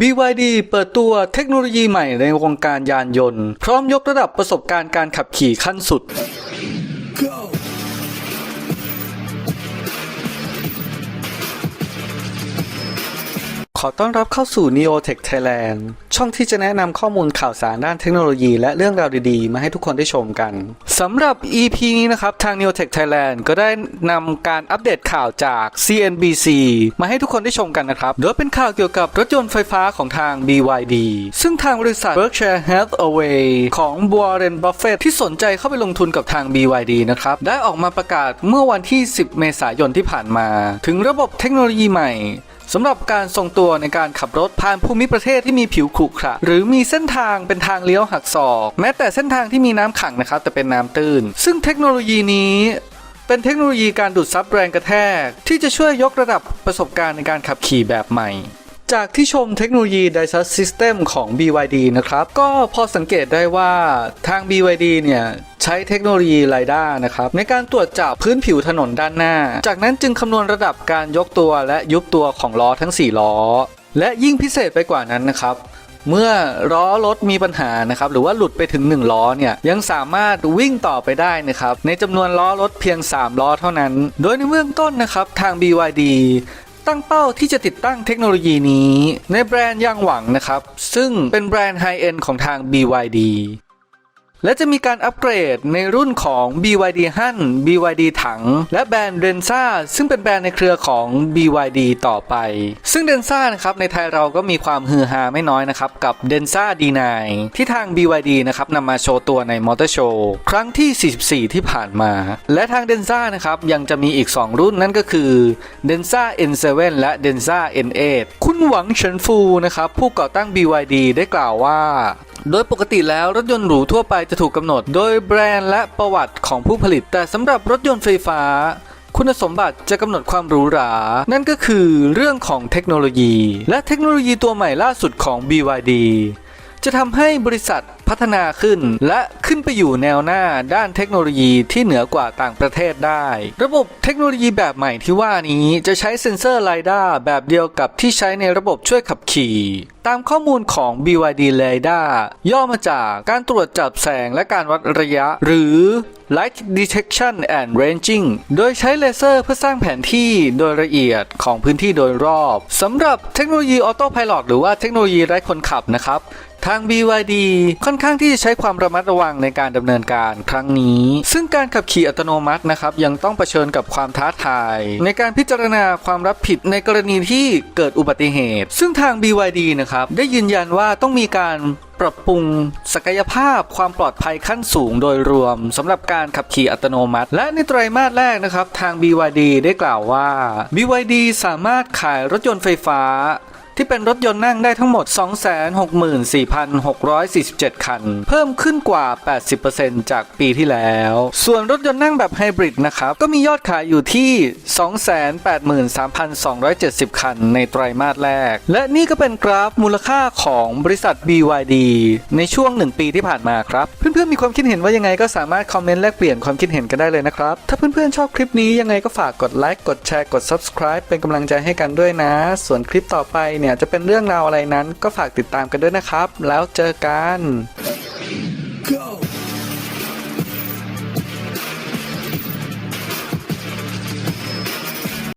BYD เปิดตัวเทคโนโลยีใหม่ในวงการยานยนต์ พร้อมยกระดับประสบการณ์การขับขี่ขั้นสุด ขอต้อนรับเข้าสู่ Neotech Thailand ช่องที่จะแนะนำข้อมูลข่าวสารด้านเทคโนโลยี และเรื่องราวดีๆ มาให้ทุกคนได้ชมกันสำหรับ EP นี้นะครับ ทาง Neotech Thailand ก็ได้นำการอัปเดตข่าวจาก CNBC มาให้ทุกคนได้ชมกันนะครับ โดยเป็นข่าวเกี่ยวกับรถยนต์ไฟฟ้าของทาง BYD ซึ่งทางบริษัท Berkshire Hathaway ของ Warren Buffett ที่สนใจเข้าไปลงทุนกับทาง BYD นะครับ ได้ออกมาประกาศเมื่อวันที่ 10 เมษายนที่ผ่านมา ถึงระบบเทคโนโลยีใหม่ สำหรับการทรงตัวในการขับรถผ่านภูมิประเทศที่มีผิวขรุขระหรือมีเส้นทางเป็นทางเลี้ยวหักศอก แม้แต่เส้นทางที่มีน้ำขังนะครับ แต่เป็นน้ำตื้น ซึ่งเทคโนโลยีนี้เป็นเทคโนโลยีการดูดซับแรงกระแทก ที่จะช่วยยกระดับประสบการณ์ในการขับขี่แบบใหม่ จากที่ชมเทคโนโลยี d i s a s System ของ BYD นะครับ ก็พอสังเกตได้ว่าทาง BYD เนี่ยใช้เทคโนโลยีไ i ด้านะครับในการตรวจจับพื้นผิวถนนด้านหน้า จากนั้นจึงคำนวณระดับการยกตัวและยุบตัวของล้อทั้ง 4 ล้อ และยิ่งพิเศษไปกว่านั้นนะครับเมื่อล้อรถมีปัญหานะครับหรือว่าหลุดไปถึง 1 ล้อเนี่ยยังสามารถวิ่งต่อไปได้นะครับในจำนวนล้อรถเพียง 3 ล้อเท่านั้น โดยในเบื้องต้นนะครับทาง BYD ตั้งเป้าที่จะติดตั้งเทคโนโลยีนี้ ในแบรนด์ย่างหวังนะครับ ซึ่งเป็นแบรนด์ไฮเอ็นของทาง BYD และจะมีการอัปเกรดในรุ่นของ BYD ฮั่น BYD ถัง และแบรนด์เดนซ่าซึ่งเป็นแบรนด์ในเครือของ BYD ต่อไป ซึ่งเดนซ่านะครับในไทยเราก็มีความฮือฮาไม่น้อยนะครับ กับเดนซ่า D9 ที่ทาง BYD นะครับนำมาโชว์ตัวในมอเตอร์โชว์ครั้งที่ 44 ที่ผ่านมา และทางเดนซ่านะครับยังจะมีอีก 2 รุ่นนั่นก็คือเดนซ่า N7 และเดนซ่า N8 คุณหวังเฉินฟูนะครับผู้ก่อตั้ง BYD ได้กล่าวว่า โดยปกติแล้วรถยนต์หรูทั่วไปจะถูกกำหนด โดยแบรนด์และประวัติของผู้ผลิต แต่สำหรับรถยนต์ไฟฟ้า คุณสมบัติจะกำหนดความหรูหรา นั่นก็คือเรื่องของเทคโนโลยี และเทคโนโลยีตัวใหม่ล่าสุดของ BYD จะทำให้บริษัทพัฒนาขึ้น และขึ้นไปอยู่แนวหน้าด้านเทคโนโลยีที่เหนือกว่าต่างประเทศได้ ระบบเทคโนโลยีแบบใหม่ที่ว่านี้จะใช้เซ็นเซอร์ไ i ด้าแบบเดียวกับที่ใช้ในระบบช่วยขับขี่ ตามข้อมูลของ BYD LiDAR ย่อมาจากการตรวจจับแสงและการวัดระยะ หรือ Light Detection and Ranging โดยใช้เลเซอร์เพื่อสร้างแผนที่โดยละเอียดของพื้นที่โดยรอบสำหรับเทคโนโลยีออโต้พ l o t หรือว่าเทคโนโลยีไร้คนขับนะครับ ทาง BYD ค่อนข้างที่จะใช้ความระมัดระวังในการดำเนินการครั้งนี้ ซึ่งการขับขี่อัตโนมัตินะครับยังต้องเผชิญกับความท้าทาย ในการพิจารณาความรับผิดในกรณีที่เกิดอุบัติเหตุ ซึ่งทาง BYD นะครับได้ยืนยันว่าต้องมีการปรับปรุงศักยภาพความปลอดภัยขั้นสูงโดยรวมสำหรับการขับขี่อัตโนมัติ และในไตรมาสแรกนะครับ ทาง BYD ได้กล่าวว่า BYD สามารถขายรถยนต์ไฟฟ้า ที่เป็นรถยนต์นั่งได้ทั้งหมด 264,647 คัน เพิ่มขึ้นกว่า 80%จากปีที่แล้ว ส่วนรถยนต์นั่งแบบไฮบริดนะครับ ก็มียอดขายอยู่ที่ 283,270 คันในไตรมาสแรก และนี่ก็เป็นกราฟมูลค่าของบริษัท BYD ในช่วง 1 ปีที่ผ่านมาครับ เพื่อนๆมีความคิดเห็นว่ายังไงก็สามารถคอมเมนต์แลกเปลี่ยนความคิดเห็นกันได้เลยนะครับ ถ้าเพื่อนๆชอบคลิปนี้ยังไงก็ฝากกดไลค์กดแชร์กด subscribe เป็นกำลังใจให้กันด้วยนะ ส่วนคลิปต่อไปเนี่ยเนี่ยจะเป็นเรื่องราวอะไรนั้นก็ฝากติดตามกันด้วยนะครับ แล้วเจอกัน